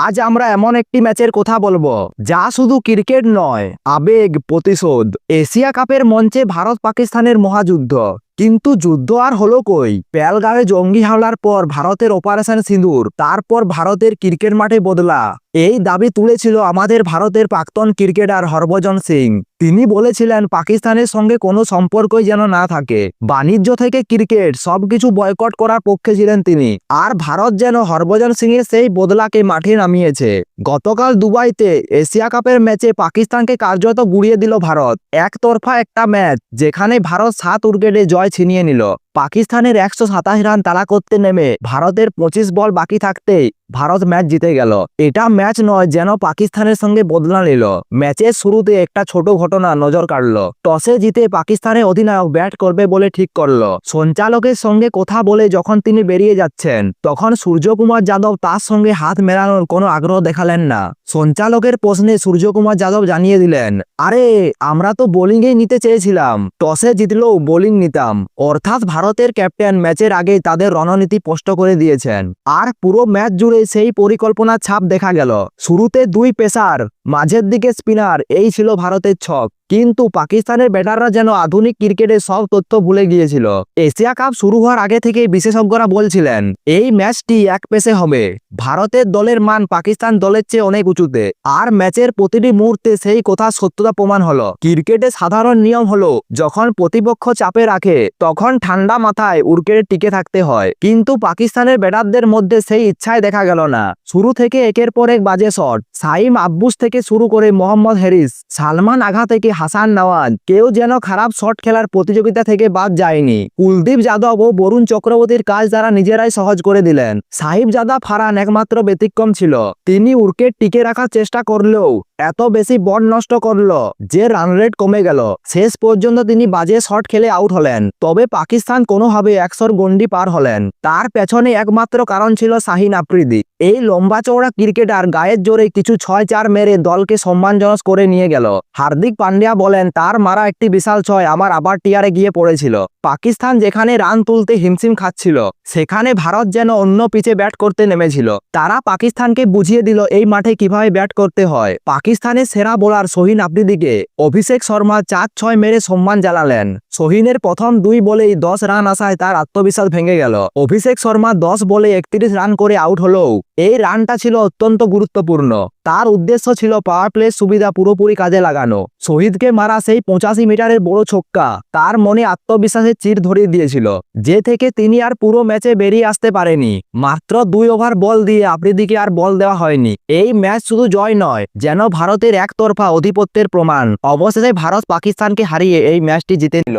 আজ আমরা এমন একটি ম্যাচের কথা বলব, যা শুধু ক্রিকেট নয়, আবেগ, প্রতিশোধ, এশিয়া কাপের মঞ্চে ভারত পাকিস্তানের মহাযুদ্ধ। কিন্তু যুদ্ধ আর হলো কই? পেলগাঁওয়ে জঙ্গি হামলার পর ভারতের অপারেশন সিঁদুর, তারপর ভারতের ক্রিকেট মাঠে বদলা। এই দাবি তুলেছিল আমাদের ভারতের প্রাক্তন ক্রিকেটার হরভজন সিং। তিনি বলেছিলেন, পাকিস্তানের সঙ্গে কোনো সম্পর্কই যেন না থাকে। বাণিজ্য থেকে ক্রিকেট, সবকিছু বয়কট করার পক্ষে ছিলেন তিনি। আর ভারত যেন হরভজন সিং এর সেই বদলাকে মাঠে নামিয়েছে। গতকাল দুবাইতে এশিয়া কাপের ম্যাচে পাকিস্তানকে কার্যত গুড়িয়ে দিল ভারত। একতরফা একটা ম্যাচ, যেখানে ভারত সাত উইকেটে জয় ছিনিয়ে নিল। পাকিস্তানের একশো সাতাশ রান তাড়া করতে নেমে ভারতের পঁচিশ বল বাকি থাকতেই ভারত ম্যাচ জিতে গেল। এটা ম্যাচ নয় যেন পাকিস্তানের সঙ্গে বদলা নিল। ম্যাচের শুরুতে একটা ছোট ঘটনা নজর কাড়ল। টসে জিতে পাকিস্তানের অধিনায়ক ব্যাট করবে বলে ঠিক করল। সঞ্চালকের সঙ্গে কথা বলে যখন তিনি বেরিয়ে যাচ্ছেন, তখন সূর্যকুমার যাদব তার সঙ্গে হাত মেলানোর কোনো আগ্রহ দেখালেন না। সঞ্চালকের প্রশ্নে সূর্যকুমার যাদব জানিয়ে দিলেন, আরে, আমরা তো বোলিংয়েই নিতে চেয়েছিলাম, টসে জিতলেও বোলিং নিতাম। অর্থাৎ ভারতের ক্যাপ্টেন ম্যাচের আগেই তাদের রণনীতি স্পষ্ট করে দিয়েছেন। আর পুরো ম্যাচ জুড়ে সেই পরিকল্পনার ছাপ দেখা গেল। শুরুতে দুই পেসার, মাঝের দিকে স্পিনার, এই ছিল ভারতের ছক। কিন্তু পাকিস্তানের ব্যাটাররা যেন আধুনিক ক্রিকেটের সব তথ্য ভুলে গিয়েছিল। এশিয়া কাপ শুরু হওয়ার আগে থেকেই বিশেষজ্ঞরা বলছিলেন, এই ম্যাচটি এক পেসে হবে। ভারতের দলের মান পাকিস্তান দলের চেয়ে অনেক উঁচুতে। আর ম্যাচের প্রতিটি মুহূর্তে সেই কথা সত্যতা প্রমাণ হলো। ক্রিকেটে সাধারণ নিয়ম হলো, যখন প্রতিপক্ষ চাপে রাখে, তখন ঠান্ডা মাথায় উইকেটে টিকে থাকতে হয়। কিন্তু পাকিস্তানের ব্যাটারদের মধ্যে সেই ইচ্ছাই দেখা গেল না। শুরু থেকে একের পর এক বাজে শট। সাইম আব্বুস থেকে শুরু করে মোহাম্মদ হ্যারিস সালমান আগা থেকে হাসান নওয়াজ। কেউ যেন খারাপ শট খেলার প্রতিযোগিতা থেকে বাদ যায়নি। কুলদীপ যাদব ও বরুণ চক্রবর্তীর কাজ তারা নিজেরাই সহজ করে দিলেন। সাহিব জাদা ফারান একমাত্র ব্যতিক্রম ছিল। তিনি উইকেট টিকে রাখার চেষ্টা করলেও এত বেশি বল নষ্ট করল যে রান রেট কমে গেল। শেষ পর্যন্ত তিনি বাজে শট খেলে আউট হলেন। তবে পাকিস্তান কোনোভাবে একশোর গন্ডি পার হলেন। তার পেছনে একমাত্র কারণ ছিল শাহিন আফ্রিদি। এই লম্বা চওড়া ক্রিকেটার গায়ের জোরে কিছু ছয় চার মেরে দলকে সম্মানজনক করে নিয়ে গেল। হার্দিক পান্ডিয়া বলেন, তার মারা একটি বিশাল ছয় আমার আবার টিয়ারে গিয়ে পড়েছিল। পাকিস্তান যেখানে রান তুলতে হিমশিম খাচ্ছিল, সেখানে ভারত যেন অন্য পিচে ব্যাট করতে নেমেছিল। তারা পাকিস্তানকে বুঝিয়ে দিল, এই মাঠে কীভাবে ব্যাট করতে হয়। পাকিস্তানের সেরা বোলার সোহিন আফ্রিদিকে অভিষেক শর্মা চার ছয় মেরে সম্মান জানালেন। সোহিনের প্রথম দুই বলেই দশ রান আসায় তার আত্মবিশ্বাস ভেঙে গেল। অভিষেক শর্মা দশ বলে একত্রিশ রান করে আউট হলেও এই রানটা ছিল অত্যন্ত গুরুত্বপূর্ণ। তার উদ্দেশ্য ছিল পাওয়ার প্লে সুবিধা পুরোপুরি কাজে লাগানো। শহীদকে মারা সেই পঁচাশি মিটারের বড় ছক্কা। তার মনে আত্মবিশ্বাসের চির ধরিয়ে দিয়েছিল, যে থেকে তিনি আর পুরো ম্যাচে বেরিয়ে আসতে পারেনি। মাত্র দুই ওভার বল দিয়ে আফ্রিদিকে আর বল দেওয়া হয়নি। এই ম্যাচ শুধু জয় নয়, যেন ভারতের একতরফা আধিপত্যের প্রমাণ। অবশেষে ভারত পাকিস্তানকে হারিয়ে এই ম্যাচটি জিতে নিল।